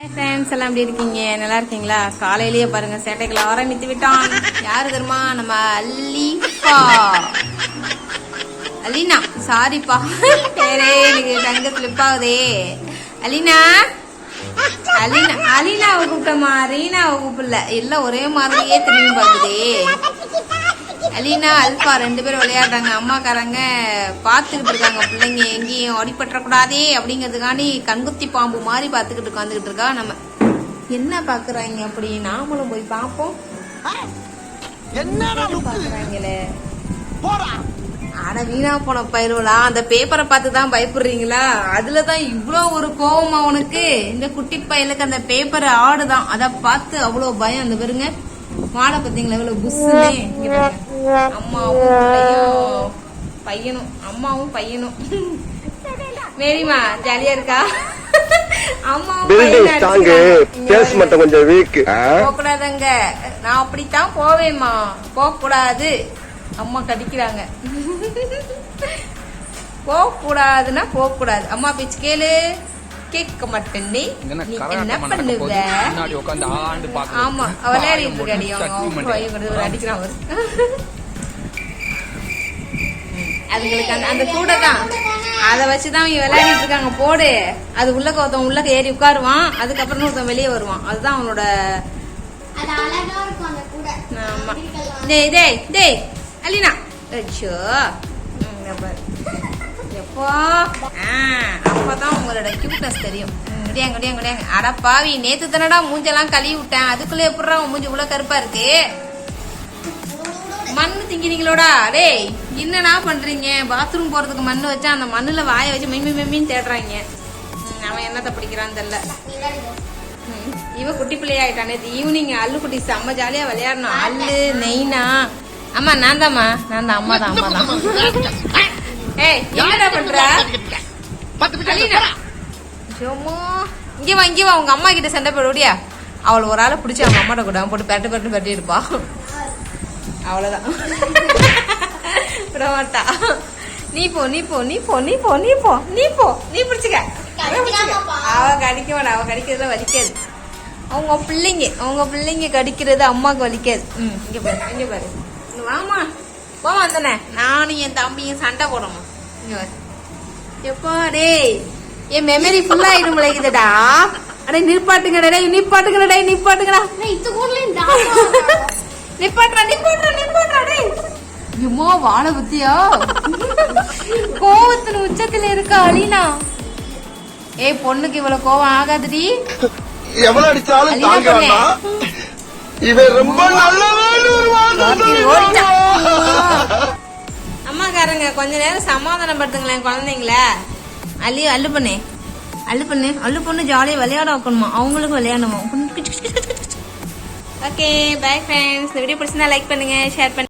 Friends எல்லாம் எப்படி இருக்கீங்க? நல்லா இருக்கீங்களா? காலையிலேயே பாருங்க சேட்டைகளை ஆரம்பித்து விட்டான். யாரு தெரியுமா? நம்ம அல்லிஃபா. அலினா சாரிப்பா பேரே எனக்கு தங்க ஸ்லிப் ஆகுதே. அலினா அலினா அலினாவை கூப்பிட்டமா? ரீனாவை கூப்பிடல. எல்லாம் ஒரே மாதிரியே திரும்பி பாக்குதே அலீனா அல்பா ரெண்டு பேரும் விளையாடுறாங்க. அம்மாக்காரங்க பார்த்துக்கிட்டு இருக்காங்க. பிள்ளைங்க எங்கேயும் அடிபட்டுறக்கூடாதே அப்படிங்கிறதுக்காண்டி கண்குத்தி பாம்பு மாதிரி பார்த்துக்கிட்டு உட்காந்துக்கிட்டு இருக்கா நம்ம. என்ன பாக்குறாங்க அப்படி? நாமளும் போய் பார்ப்போம். போடா. ஆனா வீணா போன பயிருவலா அந்த பேப்பரை பார்த்து தான் பயப்படுறீங்களா? அதுல தான் இவ்வளோ ஒரு கோவமா உனக்கு? இந்த குட்டி பையலுக்கு அந்த பேப்பர் ஆடுதான். அத பார்த்து அவ்வளோ பயம் அந்த பாருங்க. மாடை பார்த்தீங்களா? எவ்வளவு புஷ்ஷுன்னு. அம்மாவும் பிள்ளையும் பையனும் அம்மாவும் பையனும். மேரிமா ஜாலியா இருக்கா? அம்மாவும் பில்டிங் ஸ்ட்ராங்கு பேஸ் பாருங்க. மட்டும் கொஞ்சம் வீக் போகக்கூடாதுங்க. நான் அப்படித்தான் போவேம்மா. போகக்கூடாது. அம்மா கடிக்கிறாங்க. போகக்கூடாதுன்னா போகக்கூடாது. அம்மா பேச்சு கேளு. கேட்க மாட்டேன் நீ. என்ன பண்ணுவ. ஆமா விளையாடிட்டு இருக்காடி. ஒரு அடிக்கிறான் அவரு. அதுங்களுக்கு அந்த அந்த கூடை தான் அதை வச்சுதான் அவங்க விளையாடிட்டு இருக்காங்க. போடு. அது உள்ள ஒருத்தன் உள்ள ஏறி உட்காருவான். அதுக்கப்புறம் ஒருத்தன் வெளியே வருவான். அதுதான் அவனோட ஆமா. டேய் டேய் டேய் அலினா. அச்சோ. எப்போ? அப்பதான் உங்களோட கியூட்னஸ் தெரியும். குடியாங்க குடியாங்க குடியாங்க அட பாவி நேத்து தானடா மூஞ்செல்லாம் கழுவி விட்டேன். அதுக்குள்ள எப்படிடா உன் மூஞ்சி இவ்வளவு கருப்பா இருக்கு? மண்ணு திங்கிறீங்களோடா? டேய் என்னடா பண்றீங்க? பாத்ரூம் போறதுக்கு மண்ணு வச்சா அந்த மண்ணுல வாய வச்சு மெம்மி மெம்மின்னு தேடுறாங்க. அவன் என்னத்த பிடிக்கிறான்னு தெரியல. இவன் குட்டி பிள்ளையாயிட்டான். நேற்று ஈவினிங் அல்லு குட்டி செம்ம ஜாலியா விளையாடணும். அல்லு நெய்னா. அம்மா நான் தாம்மா நான் தான் அம்மா தான் அம்மா தான். ஏய் என்னடா பண்ற? பத்து ஜோமோ. இங்கே வா இங்கே வா. உங்க அம்மா கிட்ட சண்டை போடுவியா அவளை ஒரு ஆளை பிடிச்சி அவங்க அம்மாட்ட கூட. போட்டு பெரட்டு பெரட்டு பெரட்டி இருப்பா. அவ்வளவுதான். விட மாட்டா நீ போ நீ போ நீ போ நீ போ நீ போ நீ போ நீ பிடிச்சிக்க. அவ கடிக்க அவ கடிக்கிறதுல வலிக்காது. அவங்க பிள்ளைங்க அவங்க பிள்ளைங்க கடிக்கிறது அம்மாவுக்கு வலிக்காது. ம் இங்க பாரு இங்க பாரு. வாமா போமா தானே நானும் என் தம்பியும் சண்டை போடணும். இங்க பாரு. எப்பா டேய் என் மெமரி ஃபுல்லாக ஆயிடும் முளைக்குதுடா அடே நிப்பாட்டுங்கடா டேய் நிப்பாட்டுங்கடா டேய் நிப்பாட்டுங்கடா. டேய். எம்மா வாழ புத்தியா கோவத்தின் உச்சத்துல இருக்கா அலீனா. ஏய் பொண்ணுக்கு இவ்வளவு கோவம் ஆகாதுடி. எவ்வளவு அடிச்சாலும் அலினா தாங்க. வேண்டாம். இவன் ரொம்ப. அம்மாக்காரங்க கொஞ்ச நேரம் சமாதானப்படுத்துங்களேன் குழந்தைங்கள. அள்ளி அள்ளு பண்ணு. அள்ளு பண்ணு அள்ளு பொண்ணு ஜாலியாக விளையாட வைக்கணுமா? அவங்களுக்கு விளையாடணுமா? ஓகே பை ஃப்ரெண்ட்ஸ் இந்த வீடியோ பிடிச்சிருந்தா லைக் பண்ணுங்கள் ஷேர் பண்ணுங்கள்